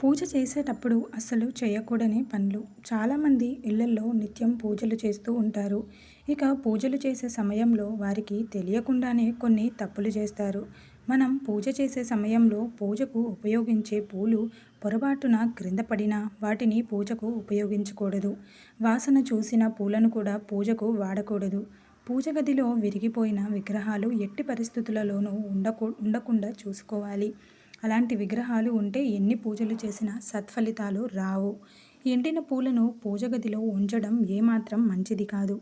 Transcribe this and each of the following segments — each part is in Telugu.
పూజ చేసేటప్పుడు అస్సలు చేయకూడని పనులు. చాలామంది ఇళ్ళల్లో నిత్యం పూజలు చేస్తూ ఉంటారు. ఇక పూజలు చేసే సమయంలో వారికి తెలియకుండానే కొన్ని తప్పులు చేస్తారు. మనం పూజ చేసే సమయంలో పూజకు ఉపయోగించే పూలు పొరపాటున క్రింద పడినా వాటిని పూజకు ఉపయోగించకూడదు. వాసన చూసిన పూలను కూడా పూజకు వాడకూడదు. పూజ గదిలో విరిగిపోయిన విగ్రహాలు ఎట్టి పరిస్థితులలోనూ ఉండకు ఉండకుండా చూసుకోవాలి. అలాంటి విగ్రహాలు ఉంటే ఎన్ని పూజలు చేసినా సత్ఫలితాలు రావు. ఎండిన పూలను పూజ గదిలో ఉంచడం ఏమాత్రం మంచిది కాదు.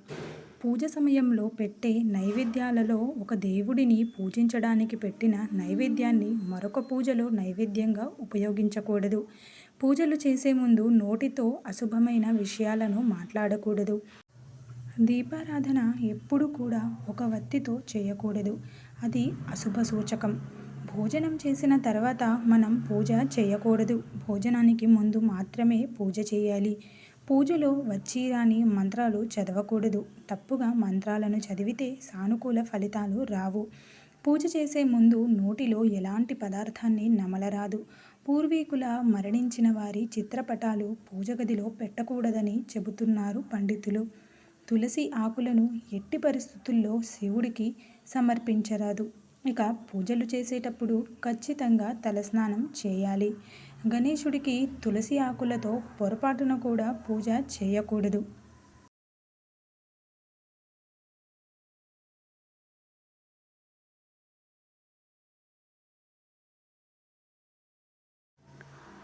పూజ సమయంలో పెట్టే నైవేద్యాలలో ఒక దేవుడిని పూజించడానికి పెట్టిన నైవేద్యాన్ని మరొక పూజలో నైవేద్యంగా ఉపయోగించకూడదు. పూజలు చేసే ముందు నోటితో అశుభమైన విషయాలను మాట్లాడకూడదు. దీపారాధన ఎప్పుడు కూడా ఒక వత్తితో చేయకూడదు. అది అశుభ సూచకం. భోజనం చేసిన తర్వాత మనం పూజ చేయకూడదు. భోజనానికి ముందు మాత్రమే పూజ చేయాలి. పూజలో వచ్చి రాని మంత్రాలు చదవకూడదు. తప్పుగా మంత్రాలను చదివితే సానుకూల ఫలితాలు రావు. పూజ చేసే ముందు నోటిలో ఎలాంటి పదార్థాన్ని నమలరాదు. పూర్వీకుల మరణించిన వారి చిత్రపటాలు పూజ గదిలో పెట్టకూడదని చెబుతున్నారు పండితులు. తులసి ఆకులను ఎట్టి పరిస్థితుల్లో శివుడికి సమర్పించరాదు. ఇక పూజలు చేసేటప్పుడు ఖచ్చితంగా తలస్నానం చేయాలి. గణేశుడికి తులసి ఆకులతో పొరపాటున కూడా పూజ చేయకూడదు.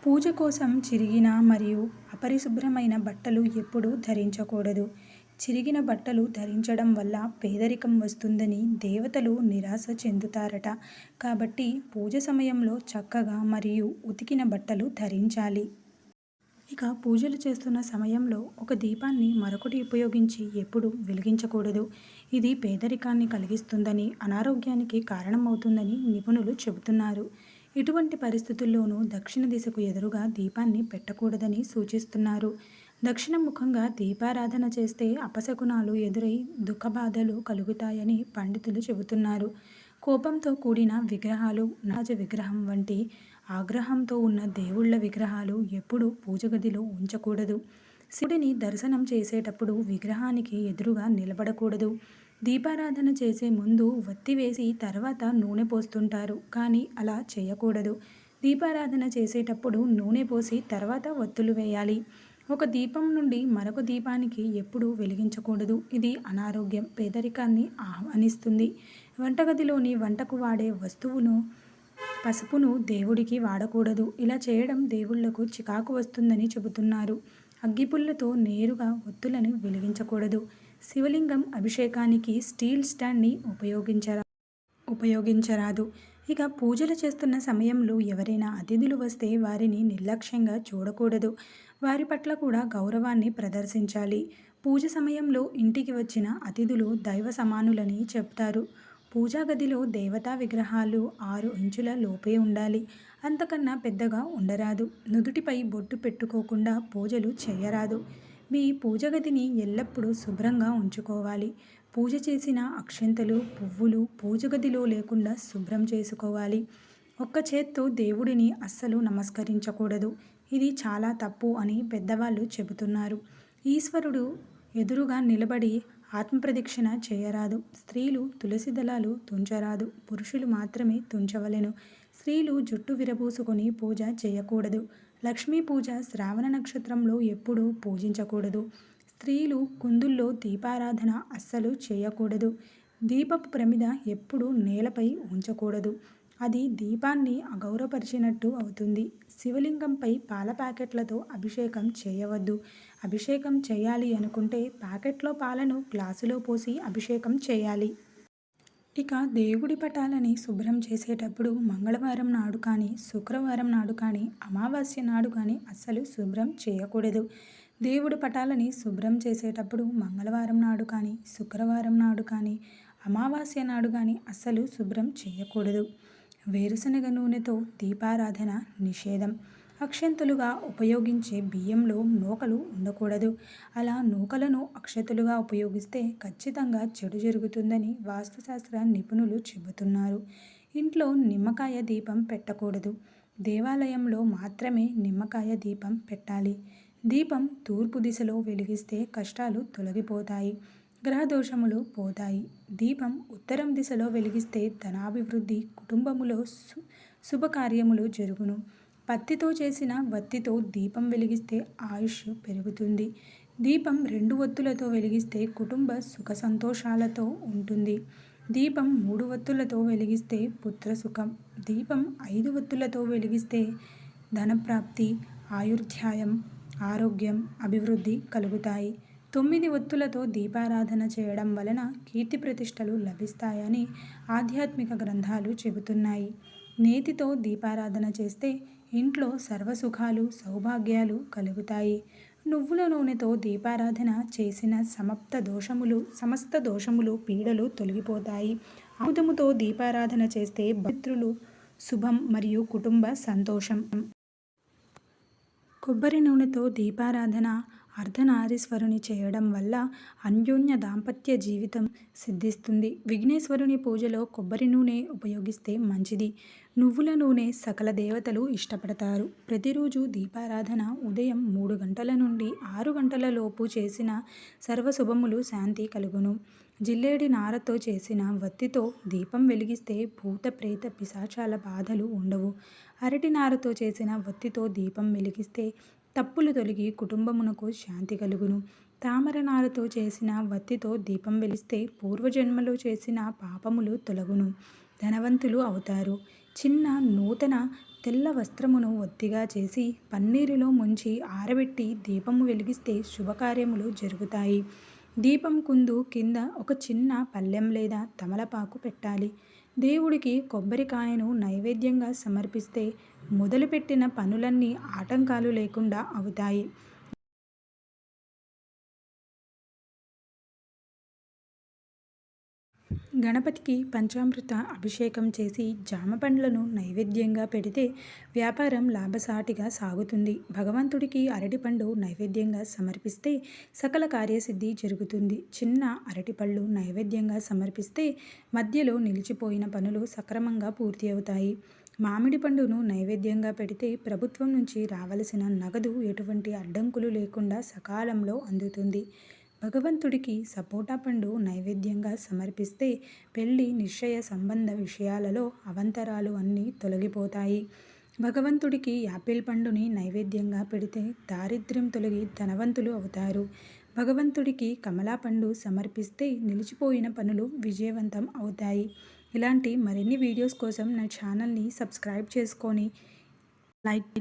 పూజ కోసం చిరిగిన మరియు అపరిశుభ్రమైన బట్టలు ఎప్పుడూ ధరించకూడదు. చిరిగిన బట్టలు ధరించడం వల్ల పేదరికం వస్తుందని దేవతలు నిరాశ చెందుతారట. కాబట్టి పూజ సమయంలో చక్కగా మరియు ఉతికిన బట్టలు ధరించాలి. ఇక పూజలు చేస్తున్న సమయంలో ఒక దీపాన్ని మరొకటి ఉపయోగించి ఎప్పుడు వెలిగించకూడదు. ఇది పేదరికాన్ని కలిగిస్తుందని అనారోగ్యానికి కారణమవుతుందని నిపుణులు చెబుతున్నారు. ఇటువంటి పరిస్థితుల్లోనూ దక్షిణ దిశకు ఎదురుగా దీపాన్ని పెట్టకూడదని సూచిస్తున్నారు. దక్షిణముఖంగా దీపారాధన చేస్తే అపశకునాలు ఎదురై దుఃఖబాధలు కలుగుతాయని పండితులు చెబుతున్నారు. కోపంతో కూడిన విగ్రహాలు నాజ విగ్రహం వంటి ఆగ్రహంతో ఉన్న దేవుళ్ళ విగ్రహాలు ఎప్పుడూ పూజ గదిలో ఉంచకూడదు. శివుడిని దర్శనం చేసేటప్పుడు విగ్రహానికి ఎదురుగా నిలబడకూడదు. దీపారాధన చేసే ముందు వత్తి వేసి తర్వాత నూనె పోస్తుంటారు కానీ అలా చేయకూడదు. దీపారాధన చేసేటప్పుడు నూనె పోసి తర్వాత ఒత్తులు వేయాలి. ఒక దీపం నుండి మరొక దీపానికి ఎప్పుడూ వెలిగించకూడదు. ఇది అనారోగ్యం పేదరికాన్ని ఆహ్వానిస్తుంది. వంటగదిలోని వంటకు వాడే వస్తువును పసుపును దేవుడికి వాడకూడదు. ఇలా చేయడం దేవుళ్ళకు చికాకు వస్తుందని చెబుతున్నారు. అగ్గిపుల్లతో నేరుగా ఒత్తులను వెలిగించకూడదు. శివలింగం అభిషేకానికి స్టీల్ స్టాండ్ని ఉపయోగించరా ఉపయోగించరాదు. ఇక పూజలు చేస్తున్న సమయంలో ఎవరైనా అతిథులు వస్తే వారిని నిర్లక్ష్యంగా చూడకూడదు. వారి పట్ల కూడా గౌరవాన్ని ప్రదర్శించాలి. పూజ సమయంలో ఇంటికి వచ్చిన అతిథులు దైవ సమానులని చెప్తారు. పూజా గదిలో దేవతా విగ్రహాలు ఆరు ఇంచుల లోపే ఉండాలి. అంతకన్నా పెద్దగా ఉండరాదు. నుదుటిపై బొట్టు పెట్టుకోకుండా పూజలు చేయరాదు. మీ పూజ గదిని ఎల్లప్పుడూ శుభ్రంగా ఉంచుకోవాలి. పూజ చేసిన అక్షంతలు పువ్వులు పూజ గదిలో లేకుండా శుభ్రం చేసుకోవాలి. ఒక్క చేత్తో దేవుడిని అస్సలు నమస్కరించకూడదు. ఇది చాలా తప్పు అని పెద్దవాళ్ళు చెబుతున్నారు. ఈశ్వరుడు ఎదురుగా నిలబడి ఆత్మప్రదక్షిణ చేయరాదు. స్త్రీలు తులసి దళాలు తుంచరాదు. పురుషులు మాత్రమే తుంచవలెను. స్త్రీలు జుట్టు విరబూసుకొని పూజ చేయకూడదు. లక్ష్మీ పూజ శ్రావణ నక్షత్రంలో ఎప్పుడూ పూజించకూడదు. స్త్రీలు కుందుల్లో దీపారాధన అస్సలు చేయకూడదు. దీపపు ప్రమిద ఎప్పుడూ నేలపై ఉంచకూడదు. అది దీపాన్ని అగౌరవపరిచినట్టు అవుతుంది. శివలింగంపై పాల ప్యాకెట్లతో అభిషేకం చేయవద్దు. అభిషేకం చేయాలి అనుకుంటే ప్యాకెట్లో పాలను గ్లాసులో పోసి అభిషేకం చేయాలి. ఇక దేవుడి పటాలని శుభ్రం చేసేటప్పుడు మంగళవారం నాడు కానీ శుక్రవారం నాడు కానీ అమావాస్య నాడు కానీ అస్సలు శుభ్రం చేయకూడదు. దేవుడి పటాలని శుభ్రం చేసేటప్పుడు మంగళవారం నాడు కానీ శుక్రవారం నాడు కానీ అమావాస్య నాడు కానీ అస్సలు శుభ్రం చేయకూడదు. వేరుశనగ నూనెతో దీపారాధన నిషేధం. అక్షంతులుగా ఉపయోగించే బియ్యంలో నూకలు ఉండకూడదు. అలా నూకలను అక్షతులుగా ఉపయోగిస్తే ఖచ్చితంగా చెడు జరుగుతుందని వాస్తుశాస్త్ర నిపుణులు చెబుతున్నారు. ఇంట్లో నిమ్మకాయ దీపం పెట్టకూడదు. దేవాలయంలో మాత్రమే నిమ్మకాయ దీపం పెట్టాలి. దీపం తూర్పు దిశలో వెలిగిస్తే కష్టాలు తొలగిపోతాయి గ్రహదోషములు పోతాయి. దీపం ఉత్తరం దిశలో వెలిగిస్తే ధనాభివృద్ధి కుటుంబములో సు శుభకార్యములు జరుగును. పత్తితో చేసిన వత్తితో దీపం వెలిగిస్తే ఆయుష్ పెరుగుతుంది. దీపం రెండు ఒత్తులతో వెలిగిస్తే కుటుంబ సుఖ సంతోషాలతో ఉంటుంది. దీపం మూడు ఒత్తులతో వెలిగిస్తే పుత్ర సుఖం. దీపం ఐదు ఒత్తులతో వెలిగిస్తే ధనప్రాప్తి ఆయుర్ధ్యాయం ఆరోగ్యం అభివృద్ధి కలుగుతాయి. తొమ్మిది ఒత్తులతో దీపారాధన చేయడం వలన కీర్తి ప్రతిష్టలు లభిస్తాయని ఆధ్యాత్మిక గ్రంథాలు చెబుతున్నాయి. నేతితో దీపారాధన చేస్తే ఇంట్లో సర్వసుఖాలు సౌభాగ్యాలు కలుగుతాయి. నువ్వుల నూనెతో దీపారాధన చేసిన సమప్త దోషములు సమస్త దోషములు పీడలు తొలగిపోతాయి. ఆముదముతో దీపారాధన చేస్తే భక్తులు శుభం మరియు కుటుంబ సంతోషం. కొబ్బరి నూనెతో దీపారాధన అర్ధనారీశ్వరుని చేయడం వల్ల అన్యోన్య దాంపత్య జీవితం సిద్ధిస్తుంది. విఘ్నేశ్వరుని పూజలో కొబ్బరి నూనె ఉపయోగిస్తే మంచిది. నువ్వుల నూనె సకల దేవతలు ఇష్టపడతారు. ప్రతిరోజు దీపారాధన ఉదయం మూడు గంటల నుండి ఆరు గంటల లోపు చేసిన సర్వశుభములు శాంతి కలుగును. జిల్లేడి నారతో చేసిన వత్తితో దీపం వెలిగిస్తే భూత ప్రేత పిశాచాల బాధలు ఉండవు. అరటి నారతో చేసిన వత్తితో దీపం వెలిగిస్తే తప్పులు తొలగి కుటుంబమునకు శాంతి కలుగును. తామర నారతో చేసిన వత్తితో దీపం వెలిస్తే పూర్వజన్మలో చేసిన పాపములు తొలగును. ధనవంతులు అవుతారు. చిన్న నూతన తెల్ల వస్త్రమును ఒత్తిగా చేసి పన్నీరులో ముంచి ఆరబెట్టి దీపము వెలిగిస్తే శుభకార్యములు జరుగుతాయి. దీపం కుందు కింద ఒక చిన్న పళ్ళెం లేదా తమలపాకు పెట్టాలి. దేవుడికి కొబ్బరికాయను నైవేద్యంగా సమర్పిస్తే మొదలుపెట్టిన పనులన్నీ ఆటంకాలు లేకుండా అవుతాయి. గణపతికి పంచామృత అభిషేకం చేసి జామ పండ్లను నైవేద్యంగా పెడితే వ్యాపారం లాభసాటిగా సాగుతుంది. భగవంతుడికి అరటిపండు నైవేద్యంగా సమర్పిస్తే సకల కార్యసిద్ధి జరుగుతుంది. చిన్న అరటిపళ్ళు నైవేద్యంగా సమర్పిస్తే మధ్యలో నిలిచిపోయిన పనులు సక్రమంగా పూర్తి అవుతాయి. మామిడి పండును నైవేద్యంగా పెడితే ప్రభుత్వం నుంచి రావలసిన నగదు ఎటువంటి అడ్డంకులు లేకుండా సకాలంలో అందుతుంది. భగవంతుడికి సపోటా పండు నైవేద్యంగా సమర్పిస్తే పెళ్ళి నిశ్చయ సంబంధ విషయాలలో అవంతరాలు అన్నీ తొలగిపోతాయి. భగవంతుడికి యాపిల్ పండుని నైవేద్యంగా పెడితే దారిద్ర్యం తొలగి ధనవంతులు అవుతారు. భగవంతుడికి కమలా పండు సమర్పిస్తే నిలిచిపోయిన పనులు విజయవంతం అవుతాయి. ఇలాంటి మరిన్ని వీడియోస్ కోసం నా ఛానల్ని సబ్స్క్రైబ్ చేసుకొని లైక్